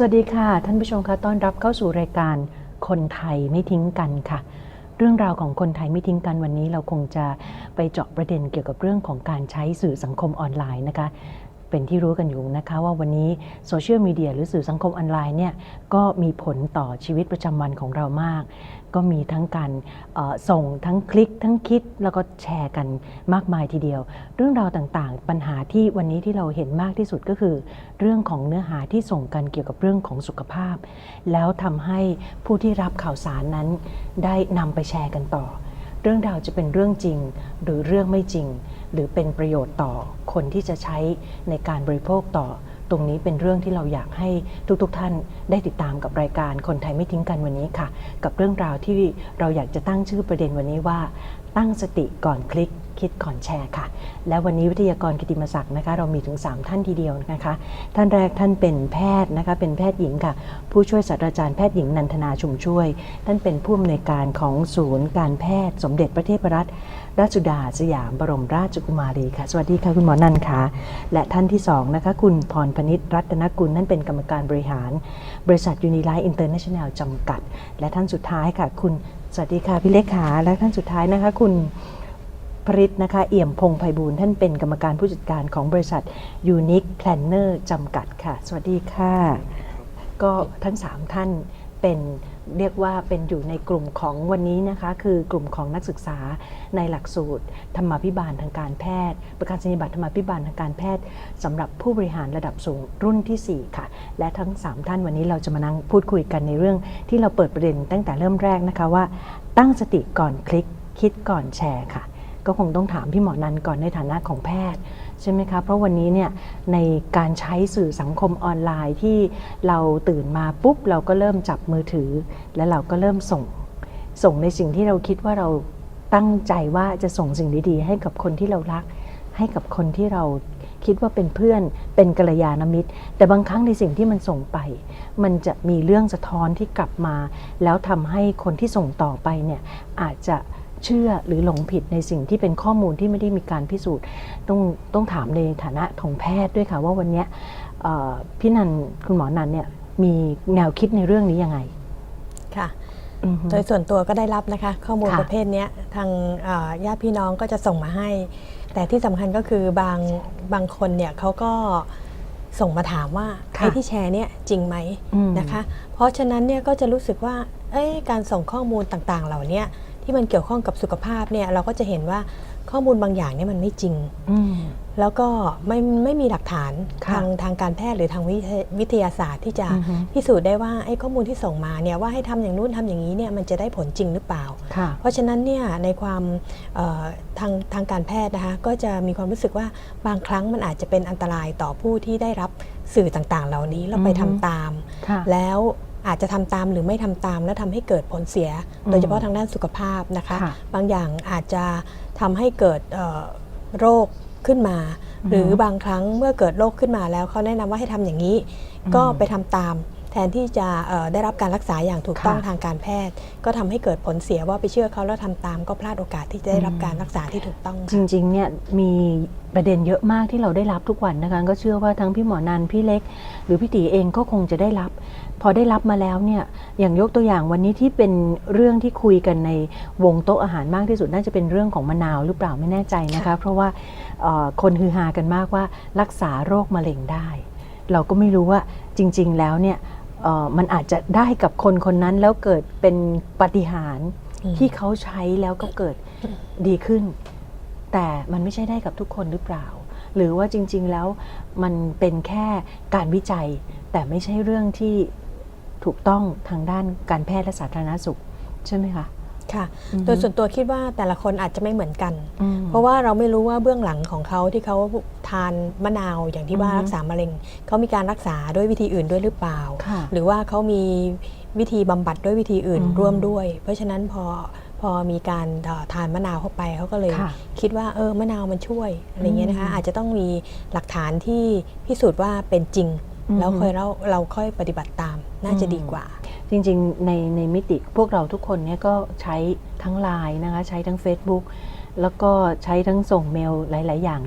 สวัสดีค่ะ ท่านผู้ชมคะต้อนรับเข้าสู่รายการคนไทยไม่ทิ้งกันค่ะ เรื่องราวของคนไทยไม่ทิ้งกันวันนี้เราคงจะไปเจาะประเด็นเกี่ยวกับเรื่องของการใช้สื่อสังคมออนไลน์นะคะ เป็นที่รู้กันอยู่นะคะว่าวันนี้โซเชียลมีเดียหรือสื่อสังคมออนไลน์เนี่ยก็มีผลต่อชีวิตประจำวันของเรามาก ก็มีทั้งการส่งทั้งคลิกทั้งคิดแล้วก็แชร์กันมากมายทีเดียว เรื่องราวต่างๆ ปัญหาที่วันนี้ที่เราเห็นมากที่สุดก็คือ เรื่องของเนื้อหาที่ส่งกันเกี่ยวกับเรื่องของสุขภาพ แล้วทำให้ผู้ที่รับข่าวสารนั้น ได้นำไปแชร์กันต่อ เรื่องราวจะเป็นเรื่องจริง หรือเรื่องไม่จริง หรือเป็นประโยชน์ต่อคนที่จะใช้ในการบริโภคต่อ ตรงนี้เป็นเรื่องที่เราอยากให้ทุกๆทท่านได้ติดตามกับรายการคนไทยไม่ทิ้งกันวันนี้ค่ะ กับเรื่องราวที่เราอยากจะตั้งชื่อประเด็นวันนี้ว่า ตั้งสติก่อนคลิกคิดก่อนแชร์ค่ะ และวันนี้วิทยากรกิติมศักดิ์นะคะ เรามีถึง 3 ท่านทีเดียวนะคะ ท่านแรกท่านเป็นแพทย์นะคะ เป็นแพทย์หญิงค่ะ ผู้ช่วยศาสตราจารย์แพทย์หญิงนันทนาชุมช่วย ท่านเป็นผู้อำนวยการของศูนย์การแพทย์ สมเด็จพระเทพรัตน ราชสุดาสยามบรมราชกุมารีค่ะ สวัสดีค่ะคุณหมอนันค่ะ และท่านที่สองนะคะคุณพรพนิษรัตนกุลนั่นเป็นกรรมการบริหาร บริษัทยูนิไลท์อินเตอร์เนชั่นแนลจำกัด และท่านสุดท้ายค่ะ คุณสวัสดีค่ะพี่เล็กขาและท่านสุดท้ายนะคะ คุณพริตนะคะเอี่ยมพงไพบูลท่านเป็นกรรมการผู้จัดการของบริษัท Unique Planner จำกัดค่ะ สวัสดีค่ะ ก็ทั้ง 3 ท่านเป็น เรียกว่าเป็นอยู่ในกลุ่มของวันนี้นะคะคือกลุ่มของนักศึกษาในหลักสูตร ธรรมาภิบาลทางการแพทย์ ประกาศนียบัตรธรรมาภิบาลทางการแพทย์สำหรับผู้บริหารระดับสูงรุ่นทีสี่ 4 ค่ะ และทั้ง 3 ท่านวันนี้เราจะมานั่งพูดคุยกันในเรื่องที่เราเปิดประเด็นตั้งแต่เริ่มแรกนะคะว่า ตั้งสติก่อนคลิก คิดก่อนแชร์ค่ะ ก็คงต้องถามพี่หมอนันก่อนในฐานะของแพทย์ ใช่ไหมคะเพราะวันนี้เนี่ยในการใช้สื่อสังคมออนไลน์ที่เราตื่นมาปุ๊บ เราก็เริ่มจับมือถือ และเราก็เริ่มส่ง ส่งในสิ่งที่เราคิดว่าเราตั้งใจว่าจะส่งสิ่งดีๆ ให้กับคนที่เรารัก ให้กับคนที่เราคิดว่าเป็นเพื่อนเป็นกัลยาณมิตร แต่บางครั้งในสิ่งที่มันส่งไป มันจะมีเรื่องสะท้อนที่กลับมา แล้วทำให้คนที่ส่งต่อไปเนี่ยอาจจะ เชื่อหรือหลงผิดในสิ่งที่เป็นข้อมูลที่ไม่ได้มีการพิสูจน์ต้องต้องถามในฐานะของแพทย์ด้วยค่ะว่าวันเนี้ยเอ่อพี่นันคุณหมอนันเนี่ยมีแนวคิดในเรื่องนี้ยังไงค่ะอือฮึโดยส่วนตัวก็ได้รับนะคะ ข้อมูลค่ะประเภทเนี้ยทางเอ่อญาติพี่น้องก็จะส่งมาให้ แต่ที่สำคัญก็คือบางบางคนเนี่ยเขาก็ส่งมาถามว่าค่ะไอ้ที่แชร์เนี่ยจริงไหมอืมนะคะ เพราะฉะนั้นเนี่ยก็จะรู้สึกว่าเอ้ยการส่งข้อมูลต่างๆ เหล่าเนี้ย ที่มันเกี่ยวข้องกับสุขภาพเนี่ยเราก็จะเห็นว่าข้อมูลบางอย่างเนี่ยมันไม่จริงอืมแล้วก็ไม่ไม่มีหลักฐานค่ะทางทางการแพทย์หรือทางวิทยวิทยาศาสตร์ที่จะอือฮึพิสูจน์ได้ว่าไอ้ข้อมูลที่ส่งมาเนี่ยว่าให้ทำอย่างนู้นทำอย่างนี้เนี่ยมันจะได้ผลจริงหรือเปล่าค่ะเพราะฉะนั้นเนี่ยในความเอ่อทางทางการแพทย์นะคะก็จะมีความรู้สึกว่าบางครั้งมันอาจจะเป็นอันตรายต่อผู้ที่ได้รับสื่อต่างๆ เหล่านี้แล้วไปอือฮึทำตามค่ะแล้ว อาจจะทำตามหรือไม่ทำตาม แล้วทำให้เกิดผลเสียอืมโดยเฉพาะทางด้านสุขภาพนะคะค่ะบางอย่างอาจจะทำให้เกิดเอ่อโรคขึ้นมา หรือบางครั้งเมื่อเกิดโรคขึ้นมาแล้วเขาแนะนำว่าให้ทำอย่างนี้อืมก็ไปทำตาม แทนที่จะเอ่อได้รับการรักษาอย่างถูกต้องค่ะทางการแพทย์ ก็ทำให้เกิดผลเสียว่าไปเชื่อเขาแล้วทำตามก็พลาดโอกาสที่จะได้รับการรักษาที่ถูกต้องจค่ะริงๆเนี่ยมีประเด็นเยอะมากที่เราได้รับทุกวันนะคะก็เชื่อว่าทั้งพี่หมอนันพี่เล็ก หรือพี่ตีเองก็คงจะได้รับ พอได้รับมาแล้วเนี่ยอย่างยกตัวอย่างวันนี้ที่เป็นเรื่องที่คุยกันในวงโต๊ะอาหารมากที่สุดน่าจะเป็นเรื่องของมะนาวหรือเปล่าไม่แน่ใจนะคะค่ะเพราะว่าเอ่อคนฮือฮากันมากว่ารักษาโรคมะเร็งได้ เราก็ไม่รู้ว่าจริง ๆ แล้วเนี่ยเอ่อ มันอาจจะได้กับคนคนนั้นแล้วเกิดเป็นปาฏิหารย์อืมที่เขาใช้แล้วก็เกิดดีขึ้น แต่มันไม่ใช่ได้กับทุกคนหรือเปล่า หรือว่าจริง ๆ แล้วมันเป็นแค่การวิจัย แต่ไม่ใช่เรื่องที่ถูกต้องทางด้านการแพทย์และสาธารณสุข ใช่ไหมคะ ค่ะอือฮึโดยส่วนตัวคิดว่าแต่ละคนอาจจะไม่เหมือนกันอืมเพราะว่าเราไม่รู้ว่าเบื้องหลังของเขาที่เขาทานมะนาวอย่างที่ว่าอือฮึรักษามะเร็งเขามีการรักษาด้วยวิธีอื่นด้วยหรือเปล่าค่ะหรือว่าเขามีวิธีบำบัดด้วยวิธีอื่นอือฮึร่วมด้วย เพราะฉะนั้นพอพอมีการเอ่อทานมะนาวเข้าไปเขาก็เลยค่ะคิดว่าเออมะนาวมันช่วยอะไรเงี้ยนะคะอืมอาจจะต้องมีหลักฐานที่พิสูจน์ว่าเป็นจริงอือฮึ แล้วค่อยเราเราค่อยปฏิบัติตามน่าจะอืมดีกว่า จริงๆในในมิติพวกเราทุกคนเนี่ยก็ใช้ทั้งไลน์นะคะใช้ทั้ง Facebook แล้วก็ใช้ทั้งส่งเมลหลาย ๆ อย่าง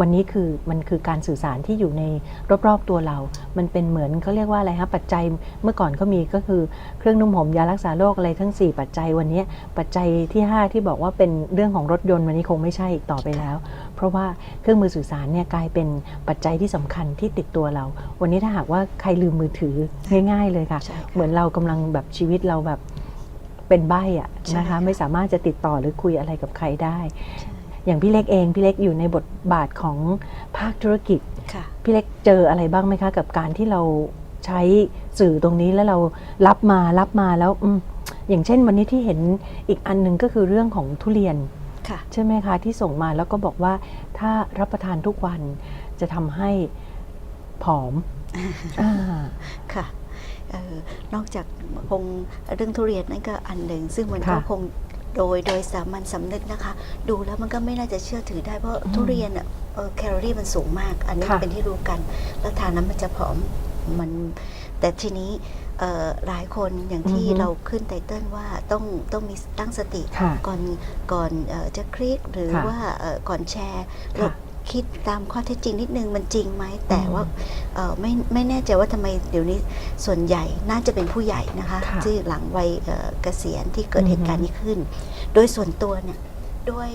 วันนี้คือมันคือการสื่อสารที่อยู่ในรอบๆตัวเรา มันเป็นเหมือนเขาเรียกว่าอะไรฮะปัจจัยเมื่อก่อนเขามีก็คือเครื่องนุ่มหอมยารักษาโรคอะไรทั้ง 4 ปัจจัยวันนี้ปัจจัยที่ 5 ที่บอกว่าเป็นเรื่องของรถยนต์วันนี้คงไม่ใช่อีกต่อไปแล้ว เพราะว่าเครื่องมือสื่อสารเนี่ยกลายเป็นปัจจัยที่สำคัญที่ติดตัวเรา วันนี้ถ้าหากว่าใครลืมมือถือง่าย ๆ เลยค่ะใช่ค่ะเหมือนเรากำลังแบบชีวิตเราแบบเป็นใบ้อะใช่นะคะค่ะไม่สามารถจะติดต่อหรือคุยอะไรกับใครได้ใช่อย่างพี่เล็กเองพี่เล็กอยู่ในบทบาทของภาคธุรกิจค่ะพี่เล็กเจออะไรบ้างไหมคะ กับการที่เราใช้สื่อตรงนี้แล้วเรารับมารับมาแล้วอมอย่างเช่นวันนี้ที่เห็นอีกอันหนึ่งก็คือเรื่องของทุเรียน ค่ะ ใช่ไหมคะที่ส่งมาแล้วก็บอกว่าถ้ารับประทานทุกวันจะทำให้ผอมอ่าค่ะเออนอกจากคงเรื่องทุเรียนนั่นก็อันหนึ่งซึ่งมันก็ค่ะคงโดยโดยสามัญสำนึกนะคะ ดูแล้วมันก็ไม่น่าจะเชื่อถือได้เพราะอืมทุเรียนอะเอ่อแคลอรี่มันสูงมาก อันนี้ค่ะเป็นที่รู้กัน แล้วทานแล้วมันจะผอมมัน แต่ทีนี้เอ่อหลายคนอย่างที่อือฮึเราขึ้นไตเติ้ลว่าต้องต้องมีตั้งสติค่ะก่อนก่อนเออจะคลิกหรือค่ะว่าเอ่อก่อนแชร์ค่ะเราคิดตามข้อเท็จจริงนิดนึงมันจริงไหมแต่อืมว่าเอ่อไม่ไม่แน่ใจว่าทำไมเดี๋ยวนี้ส่วนใหญ่น่าจะเป็นผู้ใหญ่นะคะค่ะที่หลังวัยเอ่อเกษียณที่เกิดอือฮึเหตุการณ์นี้ขึ้น โดยส่วนตัวเนี่ยด้วย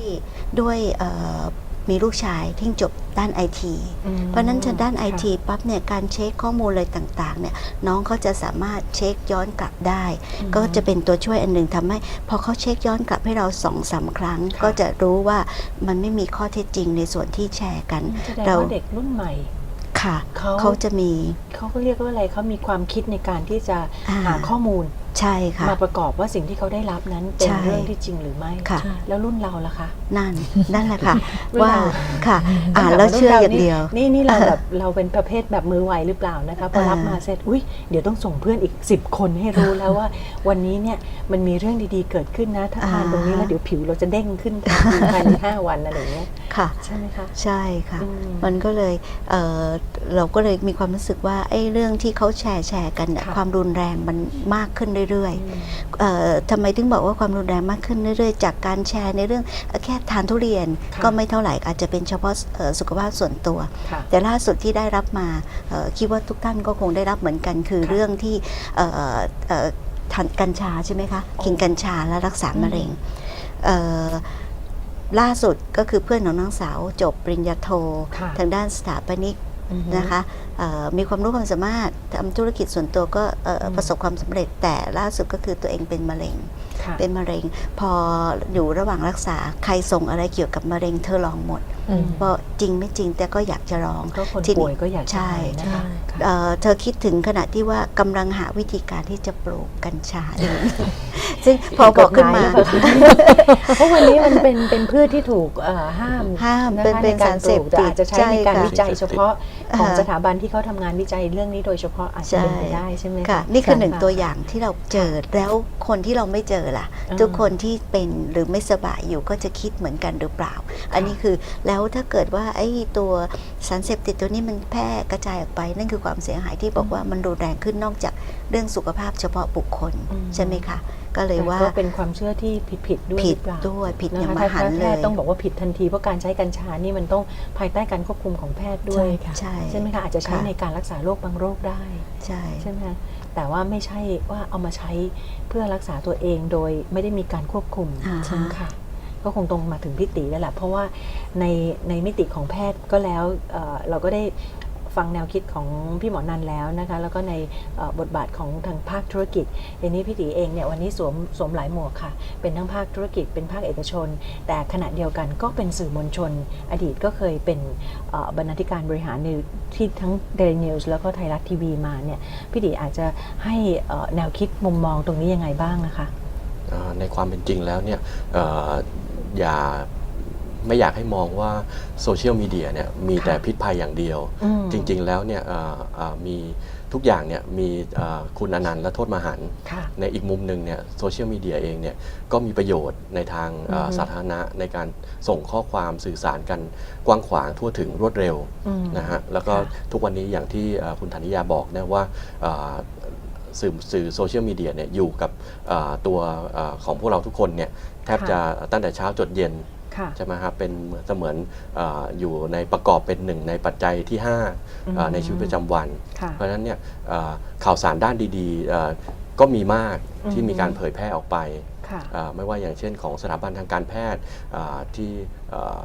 ด้วยเอ่อ มีลูกชายที่จบด้านไอทีอืมเพราะฉะนั้นทางด้านไอค่ะทีปั๊บเนี่ยการเช็คข้อมูลอะไรต่างๆเนี่ยน้องเขาจะสามารถเช็คย้อนกลับได้อืมก็จะเป็นตัวช่วยอันหนึ่งทำให้ พอเขาเช็คย้อนกลับให้เราสองสามครั้งค่ะก็จะรู้ว่ามันไม่มีข้อเท็จจริงในส่วนที่แชร์กันแสดงเราว่าเด็กรุ่นใหม่ค่ะเขาเขาจะมีเขาก็เรียกว่าอะไรเขามีความคิดในการที่จะอ่าหาข้อมูล ใช่ค่ะ มาประกอบว่าสิ่งที่เขาได้รับนั้นเป็นใช่เรื่องที่จริงหรือไม่ค่ะแล้วรุ่นเราล่ะคะ นั่นนั่นแหละค่ะรุ่นว่าเราค่ะ อ่านแล้วเชื่ออย่างเดียว นี่นี่เราแบบเราเป็นประเภทแบบมือไวหรือเปล่านะคะพอรับมาเสร็จอุ้ยเดี๋ยวต้องส่งเพื่อนอีก 10 คนให้รู้แล้วว่า วันนี้เนี่ยมันมีเรื่องดีๆเกิดขึ้นนะ ถ้าทานตรงนี้แล้วเดี๋ยวผิวเราจะเด้งขึ้นทันทีภายในห้าวันอะไรอย่างเงี้ยค่ะ ใช่ไหมคะ ใช่ค่ะ อืมมันก็เลยเอ่อเราก็เลยมีความรู้สึกว่าไอ้เรื่องที่เขาแชร์แชร์กันเนี่ยค่ะ ความรุนแรงมันมากขึ้นเรื่อยอืมๆเอ่อทำไมถึงบอกว่าความรุนแรงมากขึ้นเรื่อยๆ จากการแชร์ในเรื่องเอ่อแค่ทานทุเรียนค่ะก็ไม่เท่าไหร่อาจจะเป็นเฉพาะเอ่อสุขภาพส่วนตัวค่ะแต่ล่าสุดที่ได้รับมาเอ่อคิดว่าทุกท่านก็คงได้รับเหมือนกันคือค่ะเรื่องที่เอ่อเอ่อทานกัญชาใช่ไหมคะโอ้กินกัญชาและรักษาอืมมะเร็งเอ่อล่าสุดก็คือเพื่อนของน้องสาวจบปริญญาโทค่ะทางด้านสถาปนิกอือฮึ นะคะเอ่อมีความรู้ความสามารถทำธุรกิจส่วนตัวก็เอ่ออมประสบความสำเร็จแต่ล่าสุดก็คือตัวเองเป็นมะเร็งค่ะ เป็นมะเร็ง พออยู่ระหว่างรักษาใครส่งอะไรเกี่ยวกับมะเร็งเธอลองหมดอืมเพราะจริงไม่จริงแต่ก็อยากจะลองก็คนที่ป่วยก็อยากจะใช่หายนะคะค่ะเอ่อเธอคิดถึงขณะที่ว่ากำลังหาวิธีการที่จะปลูกกัญชาเองซึ่งพอบอกขึ้นมาเพราะวันนี้มันเป็นเป็นพืชที่ถูกเอ่อห้ามห้ามะคะเป็นเป็นใกสารเสพปลูกแต่ติดอาจจะใช้ใช่ในการค่ะวิจัยเฉพาะของอ่าสถาบันที่เขาทำงานวิจัยเรื่องนี้โดยเฉพาะอาจจะเป็นไปได้ใช่ไหมค่ะนี่คือหนึ่งะตัวอย่างที่เราเจอแล้วคนที่เราไม่เจอล่ะอ่าทุกคนที่เป็นหรือไม่สบายอยู่ก็จะคิดเหมือนกันหรือเปล่า อันนี้คือแล้วถ้าเกิดว่าไอ้ตัวสารเสพติดตัวนี้มันแพร่กระจายออกไปนั่นคือความเสียหายที่บอกว่ามันรุนแรงขึ้นนอกจากเรื่องสุขภาพเฉพาะบุคคลอืมใช่ไหมคะก็เลยแต่ว่าก็เป็นความเชื่อที่ผิดผิดๆด้วยผิดหรือเปล่าด้วยผิดอนะย่างคะมถ้าหันถ้าต์แพเลทย์ยต้องบอกว่าผิดทันทีเพราะการใช้กัญชานี่มันต้องภายใต้การควบคุมของแพทย์ด้วยใช่ค่ะใช่ใช่ไหมคะอาจจะใช้ค่ะในการรักษาโรคบางโรคได้ใช่ใช่ไหมคะ แต่ว่าไม่ใช่ว่าเอามาใช้เพื่อรักษาตัวเองโดยไม่ได้มีการควบคุมอ่าฮะใช่ไหมค่ะก็คงตรงมาถึงพี่ตีแล้วแหละเพราะว่าในในมิติของแพทย์ก็แล้วเอ่อเราก็ได้ ฟังแนวคิดของพี่หมอนันแล้วนะคะ แล้วก็ในบทบาทของทางภาคธุรกิจทีนี้พี่ตีเองเนี่ยวันนี้สวมสวมหลายหมวกค่ะ เป็นทั้งภาคธุรกิจเป็นภาคเอกชน แต่ขณะเดียวกันก็เป็นสื่อมวลชน อดีตก็เคยเป็นบรรณาธิการบริหารในที่ทั้ง Daily News แล้วก็ไทยรัฐทีวีมาเนี่ยพี่ตีอาจจะให้แนวคิดมุมมองตรงนี้ยังไงบ้างนะคะในความเป็นจริงแล้วเนี่ยอออย่า ไม่อยากให้มองว่าโซเชียลมีเดียเนี่ยมีแต่พิษภัยอย่างเดียว อืมจริง ๆ แล้วเนี่ยเอ่อเอ่อมีทุกอย่างเนี่ยมีเอ่อคุณอนันต์และโทษมหันต์ ค่ะ ในอีกมุมหนึ่งเนี่ยโซเชียลมีเดียเองเนี่ยก็มีประโยชน์ในทางเอ่ออือฮึ สาธารณะในการส่งข้อความสื่อสารกันกว้างขวางทั่วถึงรวดเร็วอืม นะฮะแล้วก็ค่ะ ทุกวันนี้อย่างที่เอ่อคุณธนิยาบอกนะว่าเอ่อสื่อสื่อโซเชียลมีเดียเนี่ยอยู่กับเอ่อตัวเอ่อของพวกเราทุกคนเนี่ยแทบจะตั้งแต่เช้าจดเย็นค่ะ ใช่ไหมครับเป็นเหมือนเสมือนอาอยู่ในประกอบเป็นหนึ่งในปัจจัยที่5อ่าในชีวิตประจำวันค่ะเพราะฉะนั้นเนี่ยอ่าข่าวสารด้านดีๆอ่าก็มีมากอืที่มมีการเผยแพร่ออกไปค่ะอ่าไม่ว่าอย่างเช่นของสถาบันทางการแพทย์อ่าที่อ่า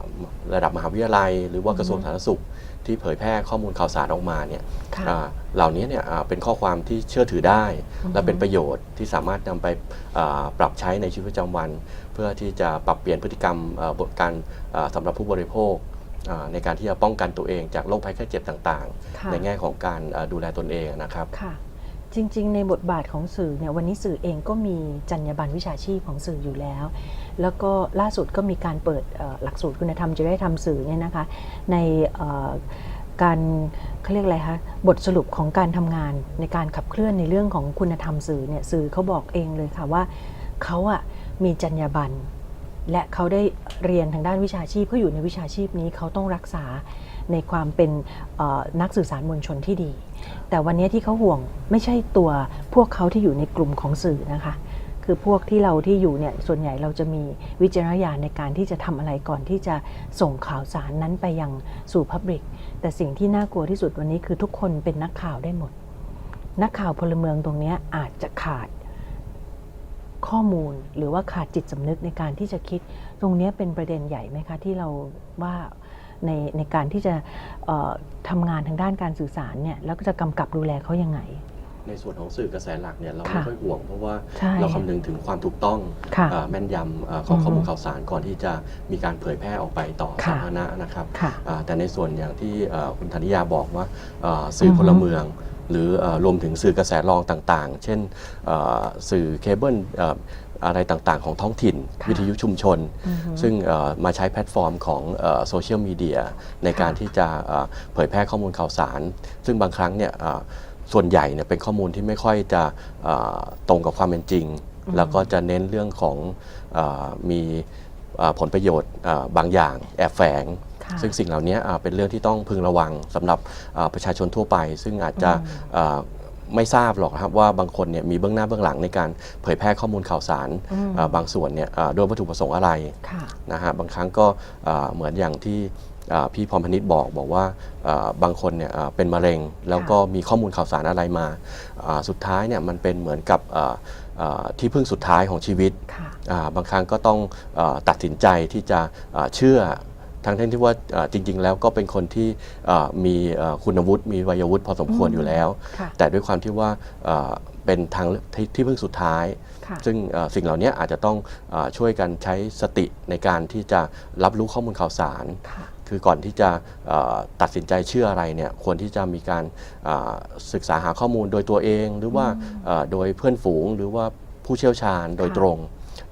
ระดับมหาวิทยาลัย หรือว่ากระทรวงสาธารณสุขที่เผยแพร่ข้อมูลข่าวสารออกมาเนี่ยค่ะอ่าเหล่านี้เนี่ยอ่าเป็นข้อความที่เชื่อถือได้ และเป็นประโยชน์ที่สามารถนำไปอ่าปรับใช้ในชีวิตประจำวัน เพื่อที่จะปรับเปลี่ยนพฤติกรรมอ่าบทการอ่าสำหรับผู้บริโภคอ่าในการที่จะป้องกันตัวเองจากโรคภัยไข้เจ็บต่างค่ะๆในแง่ของการอ่าดูแลตนเองนะครับค่ะจริง ๆ ในบทบาทของสื่อเนี่ยวันนี้สื่อเองก็มีจรรยาบรรณวิชาชีพของสื่ออยู่แล้ว แล้วก็ล่าสุดก็มีการเปิดเอ่อหลักสูตรคุณธรรมจะได้ทำสื่อเนี่ยนะคะในเอ่อการเขาเรียกอะไรคะบทสรุปของการทำงานในการขับเคลื่อนในเรื่องของคุณธรรมสื่อเนี่ยสื่อเขาบอกเองเลยค่ะว่าเขาอะ มีจรรยาบรรณและเขาได้เรียนทางด้านวิชาชีพเขาอยู่ในวิชาชีพนี้เขาต้องรักษาในความเป็นนักสื่อสารมวลชนที่ดี แต่วันนี้ที่เขาห่วงไม่ใช่ตัวพวกเขาที่อยู่ในกลุ่มของสื่อนะคะ คือพวกที่เราที่อยู่เนี่ยส่วนใหญ่เราจะมีวิจารณญาณในการที่จะทำอะไรก่อนที่จะส่งข่าวสารนั้นไปยังสู่พับลิกแต่สิ่งที่น่ากลัวที่สุดวันนี้คือทุกคนเป็นนักข่าวได้หมด นักข่าวพลเมืองตรงนี้อาจจะขาด ข้อมูลหรือว่าขาดจิตสำนึกในการที่จะคิด ตรงเนี้ยเป็นประเด็นใหญ่ไหมคะ ที่เราว่าในในการที่จะเอ่อทำงานทางด้านการสื่อสารเนี่ยแล้วก็จะกำกับดูแลเขายังไงในส่วนของสื่อกระแสหลักเนี่ยเราค่ะไม่ค่อยห่วงเพราะว่าใช่เราคำนึงถึงความถูกต้องค่ะอ่าแม่นยำอ่าของอือฮึข้อมูลข่าวสารก่อนที่จะมีการเผยแพร่ออกไปต่อค่ะสาธารณะนะครับค่ะอ่าแต่ในส่วนอย่างที่อ่าคุณธนิยาบอกว่าอ่าสื่อออฮึพลเมือง หรืออ่ารวมถึงสื่อกระแสรองต่างๆ เช่นอ่าสื่อเคเบิลอ่าอะไรต่างๆ ของท้องถิ่นค่ะวิทยุชุมชนอือฮึซึ่งเอ่อมาใช้แพลตฟอร์มของโซเชียลมีเดียในการที่จะเอ่อเผยแพร่ข้อมูลข่าวสาร ซึ่งบางครั้งเนี่ยเอ่อส่วนใหญ่เนี่ยเป็นข้อมูลที่ไม่ค่อยจะเอ่อตรงกับความเป็นจริงอืมแล้วก็จะเน้นเรื่องของเออมีเอ่อผลประโยชน์เอ่อบางอย่างแอบแฝงค่ะ ซึ่งสิ่งเหล่านี้อ่าเป็นเรื่องที่ต้องพึงระวังสำหรับอ่าประชาชนทั่วไป ซึ่งอาจจะอืมเอ่อไม่ทราบหรอกครับว่าบางคนเนี่ยมีเบื้องหน้าเบื้องหลังในการเผยแพร่ข้อมูลข่าวสารอืมอ่าบางส่วนเนี่ยอ่าโดยวัตถุประสงค์อะไรค่ะนะฮะบางครั้งก็อ่าเหมือนอย่างที่อ่าพี่พรพนิษฐ์บอกบอกว่าอ่าบางคนเนี่ยอ่าเป็นมะเร็ง แล้วก็มีข้อมูลข่าวสารอะไรมาอ่าสุดท้ายเนี่ยมันเป็นเหมือนกับอ่าอ่าที่พึ่งสุดท้ายของชีวิตค่ะอ่าบางครั้งก็ต้องอาตัดสินใจที่จะอ่าเชื่อ ทั้งที่ว่าอ่าจริง ๆ แล้วก็เป็นคนที่อ่ามีอ่าคุณวุฒิมีวัยวุฒิพอสมควรอืมอยู่แล้วค่ะแต่ด้วยความที่ว่าอ่าเป็นทางเลือกที่ที่พึ่งสุดท้ายค่ะซึ่งเอ่อสิ่งเหล่านี้อาจจะต้องอาช่วยกันใช้สติในการที่จะรับรู้ข้อมูลข่าวสารค่ะคือก่อนที่จะเอ่อตัดสินใจเชื่ออะไรเนี่ยควรที่จะมีการอ่าศึกษาหาข้อมูลโดยตัวเอง หรือว่าเอ่อโดยเพื่อนฝูงหรือว่าผู้เชี่ยวชาญโดยค่ะตรง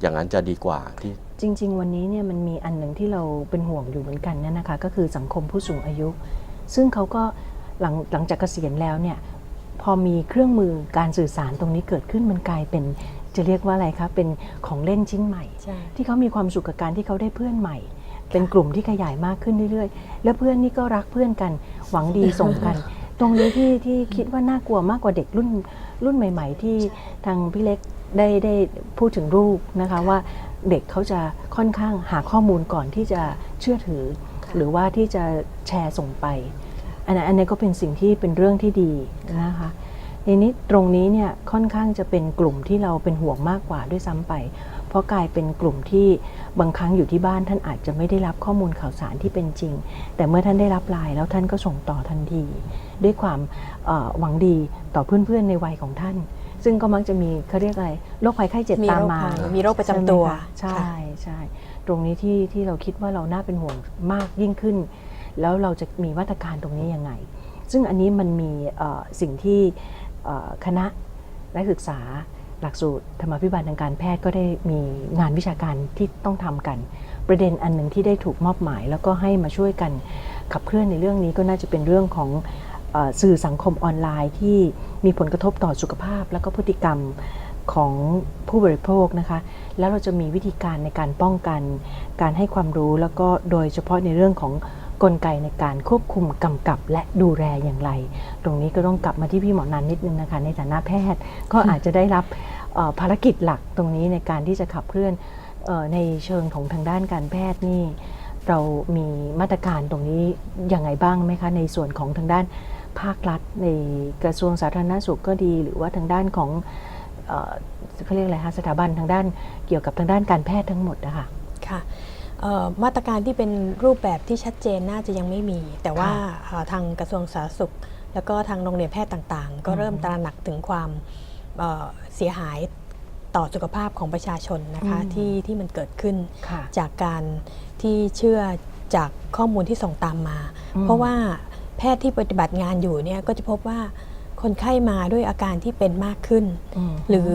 อย่างนั้นจะดีกว่าที่ จริง ๆ วันนี้เนี่ยมันมีอันหนึ่งที่เราเป็นห่วงอยู่เหมือนกันเนี่ยนะคะ ก็คือสังคมผู้สูงอายุ ซึ่งเขาก็หลังหลังจากเกษียณแล้วเนี่ยพอมีเครื่องมือการสื่อสารตรงนี้เกิดขึ้นมันกลายเป็นจะเรียกว่าอะไรคะเป็นของเล่นชิ้นใหม่ใช่ที่เขามีความสุขกับการที่เขาได้เพื่อนใหม่ เป็นกลุ่มที่ขยายมากขึ้นเรื่อยๆ แล้วเพื่อนนี่ก็รักเพื่อนกันหวังดีส่งกัน ตรงนี้ที่ที่คิดว่าน่ากลัวมากกว่าเด็กรุ่นรุ่นใหม่ ๆ ที่ทางพี่เล็กได้ได้พูดถึงรูปนะคะว่า เด็กเขาจะค่อนข้างหาข้อมูลก่อนที่จะเชื่อถือ หรือว่าที่จะแชร์ส่งไป อันนั้นอันนี้ก็เป็นสิ่งที่เป็นเรื่องที่ดีนะคะในนี้ตรงนี้เนี่ยค่อนข้างจะเป็นกลุ่มที่เราเป็นห่วงมากกว่าด้วยซ้ำไป เพราะกลายเป็นกลุ่มที่บางครั้งอยู่ที่บ้านท่านอาจจะไม่ได้รับข้อมูลข่าวสารที่เป็นจริง แต่เมื่อท่านได้รับไลน์แล้วท่านก็ส่งต่อทันที ด้วยความเอ่อหวังดีต่อเพื่อนๆในวัยของท่าน ซึ่งก็มักจะมีเขาเรียกอะไรโรคภัยไข้เจ็บมีตามโรคมาภัยมีโรคประจำตัว ใช่ไหมคะใช่ค่ะใช่ตรงนี้ที่ที่เราคิดว่าเราน่าเป็นห่วงมากยิ่งขึ้น แล้วเราจะมีมาตรการตรงนี้ยังไง ซึ่งอันนี้มันมีเอ่อสิ่งที่เอ่อคณะนักศึกษาหลักสูตรธรรมาภิบาลทางการแพทย์ก็ได้มีงานวิชาการที่ต้องทำกัน ประเด็นอันหนึ่งที่ได้ถูกมอบหมาย แล้วก็ให้มาช่วยกันขับเคลื่อนในเรื่องนี้ก็น่าจะเป็นเรื่องของเออ สื่อสังคมออนไลน์ที่มีผลกระทบต่อสุขภาพ และก็พฤติกรรมของผู้บริโภคนะคะ แล้วเราจะมีวิธีการในการป้องกัน การให้ความรู้แล้วก็โดยเฉพาะในเรื่องของกลไกในการควบคุมกำกับและดูแลอย่างไร ตรงนี้ก็ต้องกลับมาที่พี่หมอนันนิดนึงนะคะในฐานะแพทย์ก็อาจจะได้รับภารกิจหลักตรงนี้ในการที่จะขับเคลื่อนในเชิงของทางด้านการแพทย์นี่เรามีมาตรการตรงนี้อยังไงบ้างไหมคะในส่วนของทางด้าน ภาครัฐในกระทรวงสาธารณสุขก็ดี หรือว่าทางด้านของเอ่อเขาเรียกอะไรคะสถาบันทางด้านเกี่ยวกับทางด้านการแพทย์ทั้งหมดนะคะค่ะเอ่อมาตรการที่เป็นรูปแบบที่ชัดเจนน่าจะยังไม่มี แต่ว่าเอ่อทางกระทรวงสาธารณสุข แล้วก็ทางโรงเรียนแพทย์ต่างๆ ก็อืมเริ่มตระหนักถึงความเอ่อเสียหายต่อสุขภาพของประชาชนนะคะที่ที่มันเกิดขึ้นค่ะจากการที่เชื่อจากข้อมูลที่ส่งตามมาอืมเพราะว่า แพทย์ที่ปฏิบัติงานอยู่เนี่ยก็จะพบว่าคนไข้มาด้วยอาการที่เป็นมากขึ้นมหรือ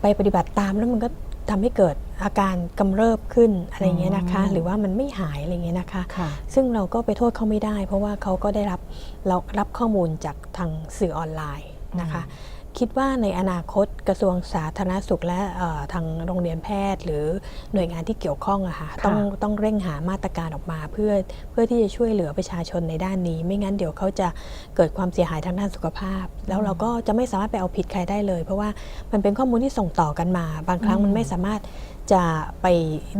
ไปปฏิบัติตามแล้วมันก็ทำให้เกิดอาการกำเริบขึ้นอะไรเงี้ยนะคะอืมหรือว่ามันไม่หายอะไรเงี้ยนะคะค่ะซึ่งเราก็ไปโทษเขาไม่ได้ เพราะว่าเขาก็ได้รับเรารับข้อมูลจากทางสื่อออนไลน์นะคะ คิดว่าในอนาคตกระทรวงสาธารณสุขและเอ่อทางโรงเรียนแพทย์ หรือหน่วยงานที่เกี่ยวข้องอะค่ะค่ะต้องต้องเร่งหามาตรการออกมา เพื่อเพื่อที่จะช่วยเหลือประชาชนในด้านนี้ ไม่งั้นเดี๋ยวเขาจะเกิดความเสียหายทางด้านสุขภาพ แล้วเราก็จะไม่สามารถไปเอาผิดใครได้เลย เพราะว่ามันเป็นข้อมูลที่ส่งต่อกันมา บางครั้งอืมมันไม่สามารถจะไป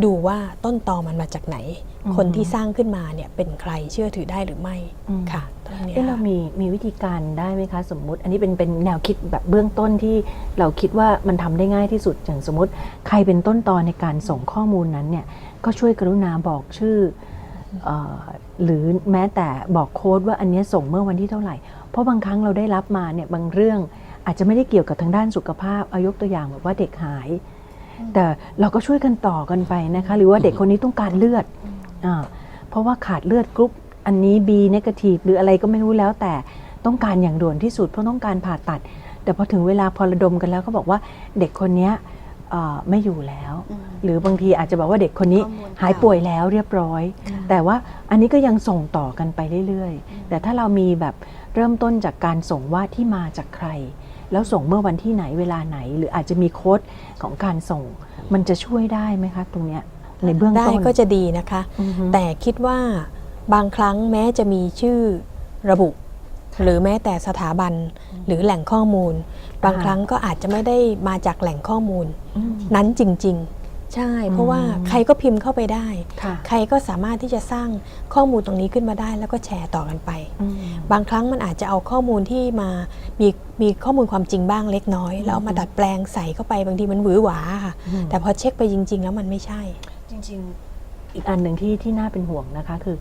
ดูว่าต้นตอมันมาจากไหนอืมคนที่สร้างขึ้นมาเนี่ยเป็นใครเชื่อถือได้หรือไม่อืมค่ะ ตรงเนี้ย เอ๊ะเรามีมีวิธีการได้ไหมคะ สมมุติ อันนี้เป็นเป็นแนวคิดแบบเบื้องต้นที่เราคิดว่ามันทำได้ง่ายที่สุดอย่างสมมติ ใครเป็นต้นตอนในการส่งข้อมูลนั้นเนี่ยก็ช่วยกรุณาบอกชื่อเออหรือแม้แต่บอกโค้ดว่าอันเนี้ยส่งเมื่อวันที่เท่าไหร่ เพราะบางครั้งเราได้รับมาเนี่ยบางเรื่องอาจจะไม่ได้เกี่ยวกับทางด้านสุขภาพเอายกตัวอย่างแบบว่าเด็กหาย แต่เราก็ช่วยกันต่อกันไปนะคะ หรือว่าเด็กคนนี้ต้องการเลือดอ่าเพราะว่าขาดเลือดกรุ๊ป อันนี้ B negative หรืออะไรก็ไม่รู้แล้วแต่ต้องการอย่างด่วนที่สุดเพราะต้องการผ่าตัด แต่พอถึงเวลาพอระดมกันแล้วก็บอกว่าเด็กคนเนี้ยเอ่อไม่อยู่แล้วอืมหรือบางทีอาจจะบอกว่าเด็กคนนี้ข้อมูลเก่าหายป่วยแล้วเรียบร้อย แต่ว่าอันนี้ก็ยังส่งต่อกันไปเรื่อยๆ แต่ถ้าเรามีแบบเริ่มต้นจากการส่งว่าที่มาจากใคร แล้วส่งเมื่อวันที่ไหนเวลาไหน หรืออาจจะมีโค้ดของการส่ง มันจะช่วยได้ไหมคะ ตรงเนี้ยในเบื้องได้ต้นก็จะดีนะคะอือฮึแต่คิดว่า บางครั้งแม้จะมีชื่อระบุ หรือแม้แต่สถาบันหรือแหล่งข้อมูล บางครั้งก็อาจจะไม่ได้มาจากแหล่งข้อมูลอืมนั้นจริง ๆ ใช่ เพราะว่าอืมใครก็พิมพ์เข้าไปได้ค่ะใครก็สามารถที่จะสร้างข้อมูลตรงนี้ขึ้นมาได้ แล้วก็แชร์ต่อกันไปอืมบางครั้งมันอาจจะเอาข้อมูลที่มามีมีข้อมูลความจริงบ้างเล็กน้อยแล้วเอามาดัดแปลงใส่เข้าไปบางทีมันหวือหวาค่ะอืมแต่พอเช็คไปจริง ๆ แล้วมันไม่ใช่ จริง ๆ อีกอันหนึ่งที่ที่น่าเป็นห่วงนะคะคือ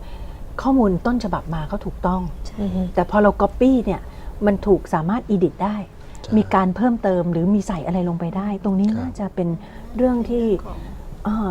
ข้อมูลต้นฉบับมาเขาถูกต้องอือฮึแต่พอเรา Copy เนี่ยมันถูกสามารถ edit ได้ใช่มีการเพิ่มเติมหรือมีใส่อะไรลงไปได้ ตรงนี้ครับน่าจะเป็นเรื่องที่ของเอ่อ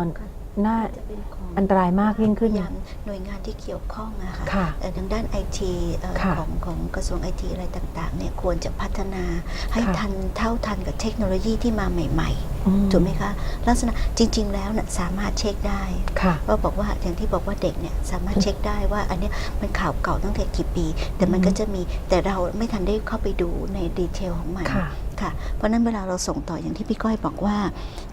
น่าจะเป็นของอันตรายมากยิ่งขึ้นอย่างหน่วยงานที่เกี่ยวข้องอะค่ะค่ะเอ่อทางด้านไอทีเอ่อค่ะของของกระทรวงไอทีอะไรต่างๆเนี่ยควรจะพัฒนาให้ค่ะ ทันเท่าทันกับเทคโนโลยีที่มาใหม่อืๆถูกไหมคะ ลักษณะจริง ๆ แล้วน่ะสามารถเช็คได้ ค่ะว่าบอกว่าอย่างที่บอกว่าเด็กเนี่ยสามารถเช็คได้ว่าอันเนี้ยมันข่าวเก่าตั้งแต่กี่ปี แต่มันอืมก็จะมีแต่เราไม่ทันได้เข้าไปดูในดีเทลของมัน ค่ะค่ะ เพราะฉะนั้นเวลาเราส่งต่ออย่างที่พี่ก้อยบอกว่า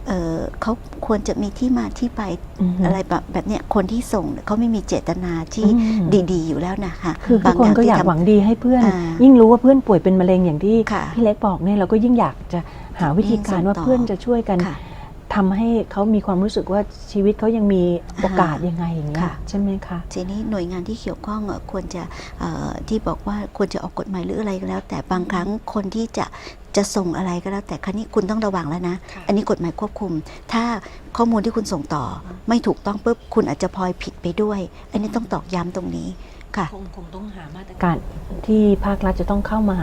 เอ่อเขาควรจะมีที่มาที่ไปอือฮึอะไรแบบแบบเนี้ยคนที่ส่งเนี่ยเขาไม่มีเจตนาที่อืมดีๆ อยู่แล้วนะคะคือทุกคนก็อยากที่ทำหวังดีให้เพื่อนอ่ายิ่งรู้ว่าเพื่อนป่วยเป็นมะเร็งอย่างที่ค่ะพี่เล็กบอกเนี่ยเราก็ยิ่งอยากจะหาวิธีการว่าส่งต่อเพื่อนจะช่วยกันค่ะทำให้เขามีความรู้สึกว่าชีวิตเขายังมีโอกาสอ่ายัยังไงอย่างเงี้ยค่ะใช่ไหมคะทีนี้หน่วยงานที่เกี่ยวข้องอะควรจะเอ่อที่บอกว่าควรจะออกกฎหมายหรืออะไรก็แล้ว แต่บางครั้งคนที่จะ จะส่งอะไรก็แล้วแต่ครั้นี้คุณต้องระวังแล้วนะค่ะอันนี้กฎหมายควบคุม ถ้าข้อมูลที่คุณส่งต่อไม่ถูกต้องปุ๊บคุณอาจจะพลอยผิดไปด้วย อันนี้ต้องตอกย้ำตรงนี้ค่ะคงคงต้องหามาตรการที่ภาครัฐจะต้องเข้ามา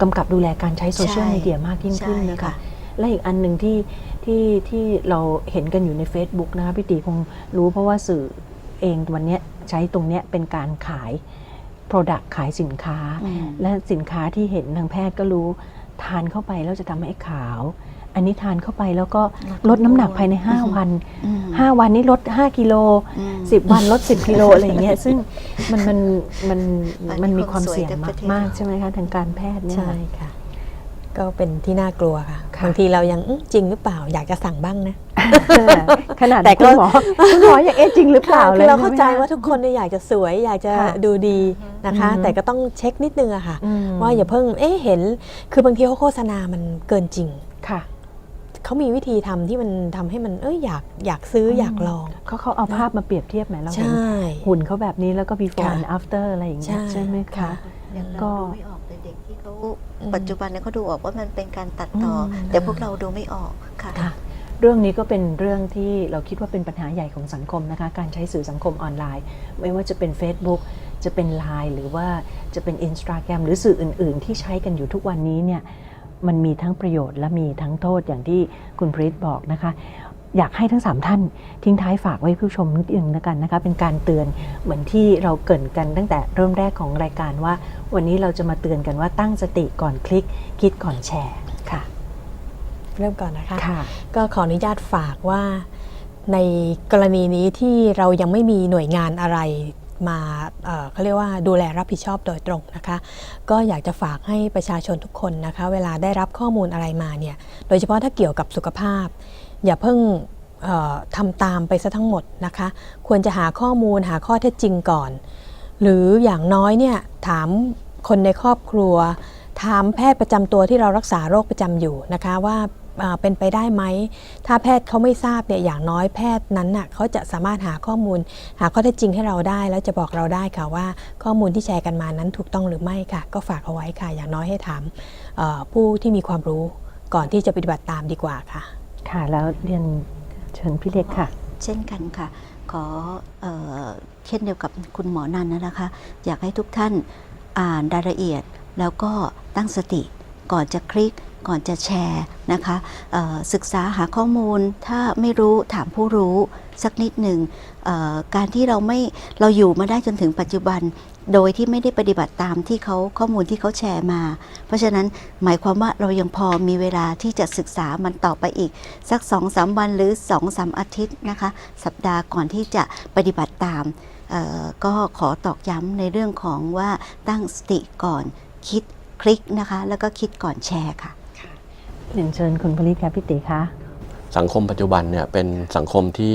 กำกับดูแลการใช้โซเชียลใช่มีเดียมากยิ่งขึ้นใช่นะคะค่ะและอีกอันหนึ่งที่ที่ที่เราเห็นกันอยู่ใน Facebook นะคะพี่ตีคงรู้เพราะว่าสื่อเองวันเนี้ยใช้ตรงเนี้ยเป็นการขาย Product ขายสินค้าอืมและสินค้าที่เห็นทางแพทย์ก็รู้ ทานเข้าไปแล้วจะทำให้ขาว อันนี้ทานเข้าไปแล้วก็ลดน้ำหนักภายใน 5 วันอืม5วันนี้ลด 5 กิโลอืม10 วันลด 10 กิโลอะไรอย่างเงี้ยซึ่งมันมันมันอันนี้มันมีความคนสวยเสี่ยงทั้งประเทศมากๆใช่ไหมคะทางการแพทย์เนี่ยใช่ค่ะ ก็เป็นที่น่ากลัวค่ะค่ะบางทีเรายังอื้อจริงหรือเปล่าอยากจะสั่งบ้างนะขนาดแต่แต่ก็คุณหมอคุณหมอยังเอ๊ะจริงหรือเปล่าค่ะเลคืยอเราเข้าใจช่ไหมคะว่าทุกคนเนี่ยอยากจะสวยอยากจะค่ะดูดีนะคะอือฮึแต่ก็ต้องเช็คนิดนึงอะค่ะอืมว่าอย่าเพิ่งเอ๊ะเห็น คือบางทีเขาโฆษณามันเกินจริงค่ะเขามีวิธีทำที่มันทำให้มันเอ้ยอยากอยากซื้ออยากลองเขาเขาเอาภาพมาเปรียบเทียบไหมเราใช่เห็นหุ่นเขาแบบนี้แล้วก็ before ค่ะ and after อะไรอย่างเงี้ยใช่ใช่ไหมคะค่ะอย่างเราก็ดูไม่ออกแต่เด็กที่เขาอืม ปัจจุบันเนี่ยเขาดูออกว่ามันเป็นการตัดต่ออม แต่พวกเราดูไม่ออกค่ะ ค่ะ เรื่องนี้ก็เป็นเรื่องที่เราคิดว่าเป็นปัญหาใหญ่ของสังคมนะคะ การใช้สื่อสังคมออนไลน์ ไม่ว่าจะเป็น Facebook จะเป็น Line หรือว่าจะเป็น Instagram หรือสื่ออื่น ๆ ที่ใช้กันอยู่ทุกวันนี้เนี่ยมันมีทั้งประโยชน์และมีทั้งโทษอย่างที่คุณพริตบอกนะคะ อยากให้ทั้ง 3 ท่าน ทิ้งท้ายฝากไว้ผู้ชมนิดนึงแล้วกันนะคะเป็นการเตือนเหมือนที่เราเกรินกันตั้งแต่เริ่มแรกของรายการว่า วันนี้เราจะมาเตือนกันว่าตั้งสติก่อนคลิก คิดก่อนแชร์ค่ะ เริ่มก่อนนะคะค่ะก็ขออนุญาตฝากว่า ในกรณีนี้ที่เรายังไม่มีหน่วยงานอะไรมาเอ่อเขาเรียกว่าดูแลรับผิดชอบโดยตรงนะคะ ก็อยากจะฝากให้ประชาชนทุกคนนะคะ เวลาได้รับข้อมูลอะไรมาเนี่ย โดยเฉพาะถ้าเกี่ยวกับสุขภาพ อย่าเพิ่งเอ่อทำตามไปซะทั้งหมดนะคะ ควรจะหาข้อมูลหาข้อเท็จจริงก่อน หรืออย่างน้อยเนี่ยถามคนในครอบครัว ถามแพทย์ประจำตัวที่เรารักษาโรคประจำอยู่นะคะว่าเป็นไปได้ไหม ถ้าแพทย์เขาไม่ทราบเนี่ยอย่างน้อยแพทย์นั้นน่ะเขาจะสามารถหาข้อมูล หาข้อเท็จจริงให้เราได้ แล้วจะบอกเราได้ค่ะว่าข้อมูลที่แชร์กันมานั้นถูกต้องหรือไม่ค่ะ ก็ฝากเอาไว้ค่ะ อย่างน้อยให้ถามผู้ที่มีความรู้ก่อนที่จะปฏิบัติตามดีกว่าค่ะ ค่ะ แล้วเรียนเชิญพี่เล็กค่ะ เช่นกันค่ะ ขอเออเช่นเดียวกับคุณหมอนันนะคะ อยากให้ทุกท่านอ่านรายละเอียด แล้วก็ตั้งสติก่อนจะคลิกก่อนจะแชร์นะคะศึกษาหาข้อมูลถ้าไม่รู้ถามผู้รู้สักนิดหนึ่งการที่เราไม่เราอยู่มาได้จนถึงปัจจุบัน โดยที่ไม่ได้ปฏิบัติตามที่เขาข้อมูลที่เขาแชร์มา เพราะฉะนั้นหมายความว่าเรายังพอมีเวลาที่จะศึกษามันต่อไปอีก สัก2อสวันหรือ2อสอาทิตย์นะคะ สัปดาห์ก่อนที่จะปฏิบัติตามเอ่อก็ขอตอกย้ำในเรื่องของว่าตั้งสติก่อนคิดคลิกนะคะ แล้วก็คิดก่อนแชร์ค่ะเรียนเชิญคุณผลิตค่ะพี่ติคะสังคมปัจจุบันเนี่ยเป็นสังคมที่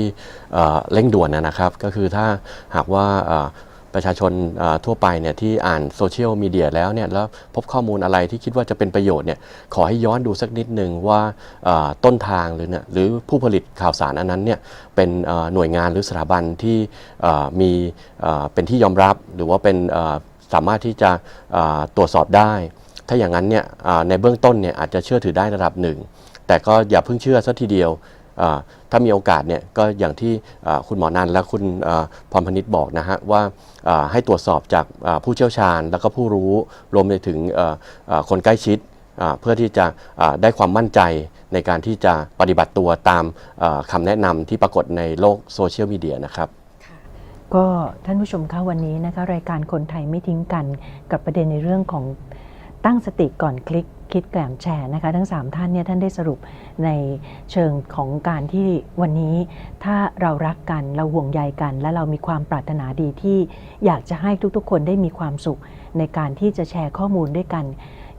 เอ่อเร่งด่วนนะครับ ก็คือถ้าหากว่าเอ่อ ประชาชนทั่วไปเนี่ยที่อ่านโซเชียลมีเดียแล้วเนี่ยแล้วพบข้อมูลอะไรที่คิดว่าจะเป็นประโยชน์เนี่ยขอให้ย้อนดูสักนิดหนึ่งว่าต้นทางหรือเนี่ยหรือผู้ผลิตข่าวสารอันนั้นเนี่ยเป็นหน่วยงานหรือสถาบันที่มีเป็นที่ยอมรับหรือว่าเป็นสามารถที่จะตรวจสอบได้ ถ้าอย่างนั้นเนี่ยในเบื้องต้นเนี่ยอาจจะเชื่อถือได้ระดับหนึ่งแต่ก็อย่าเพิ่งเชื่อซะทีเดียว ถ้ามีโอกาสเนี่ยก็อย่างที่คุณหมอนันและคุณพรพนิษฐ์บอกนะฮะว่าให้ตรวจสอบจากผู้เชี่ยวชาญ แล้วก็ผู้รู้รวมไปถึงคนใกล้ชิดเพื่อที่จะได้ความมั่นใจในการที่จะปฏิบัติตัวตามคำแนะนำที่ปรากฏในโลกโซเชียลมีเดียนะครับก็ท่านผู้ชมคะวันนี้นะคะรายการคนไทยไม่ทิ้งกันกับประเด็นในเรื่องของตั้งสติก่อนคลิก คิดแกลมแชร์นะคะ ทั้ง 3 ท่านเนี่ยท่านได้สรุปในเชิงของการที่วันนี้ถ้าเรารักกันเราห่วงใยกัน และเรามีความปรารถนาดีที่อยากจะให้ทุกๆ คนได้มีความสุขในการที่จะแชร์ข้อมูลด้วยกัน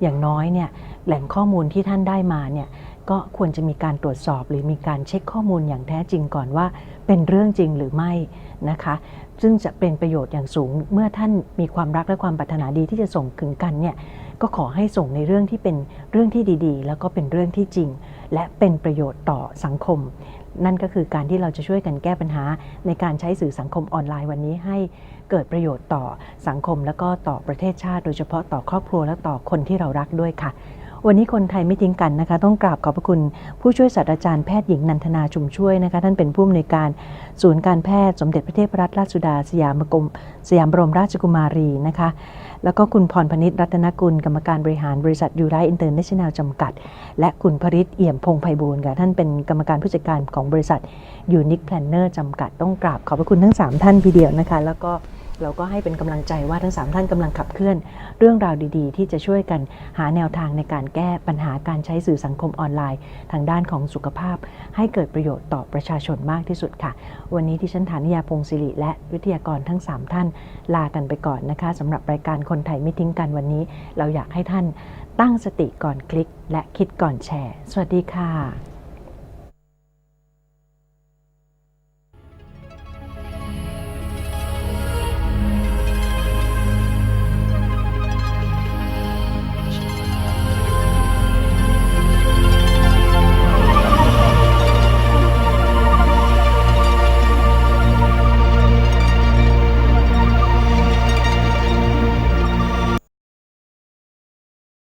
อย่างน้อยเนี่ยแหล่งข้อมูลที่ท่านได้มาเนี่ยก็ควรจะมีการตรวจสอบ หรือมีการเช็คข้อมูลอย่างแท้จริงก่อนว่า เป็นเรื่องจริงหรือไม่นะคะ ซึ่งจะเป็นประโยชน์อย่างสูงเมื่อท่านมีความรักและความปรารถนาดีที่จะส่งถึงกันเนี่ย ก็ขอให้ส่งในเรื่องที่เป็นเรื่องที่ดีๆ แล้วก็เป็นเรื่องที่จริง และเป็นประโยชน์ต่อสังคม นั่นก็คือการที่เราจะช่วยกันแก้ปัญหาในการใช้สื่อสังคมออนไลน์วันนี้ให้เกิดประโยชน์ต่อสังคม และก็ต่อประเทศชาติ โดยเฉพาะต่อครอบครัวและต่อคนที่เรารักด้วยค่ะ วันนี้คนไทยไม่ทิ้งกันนะคะ ต้องกราบขอบพระคุณ ผู้ช่วยศาสตราจารย์แพทย์หญิงนันทนาชุมช่วยนะคะ ท่านเป็นผู้อำนวยการศูนย์การแพทย์สมเด็จพระเทพรัตนราชสุดาสยามกรมสยามบรมราชกุมารีนะคะ แล้วก็คุณพรพนิษฐ์รัตนกุล กรรมการบริหารบริษัทยูไรอินเตอร์เนชั่นแนลจำกัด และคุณพริษเอี่ยมพงไพบูลค่ะท่านเป็นกรรมการผู้จัดการของบริษัทยูนิคแพลนเนอร์จำกัด ต้องกราบขอบพระคุณทั้ง 3 ท่านทีเดียวนะคะ แล้วก็ เราก็ให้เป็นกำลังใจว่าทั้ง 3 ท่านกำลังขับเคลื่อน เรื่องราวดีๆ ที่จะช่วยกันหาแนวทางในการแก้ปัญหาการใช้สื่อสังคมออนไลน์ ทางด้านของสุขภาพ ให้เกิดประโยชน์ต่อประชาชนมากที่สุดค่ะ วันนี้ที่ฉันฐานิยาพงศิริและวิทยากรทั้ง 3 ท่านลากันไปก่อนนะคะสำหรับรายการคนไทยไม่ทิ้งกันวันนี้ เราอยากให้ท่านตั้งสติก่อนคลิก และคิดก่อนแชร์ สวัสดีค่ะ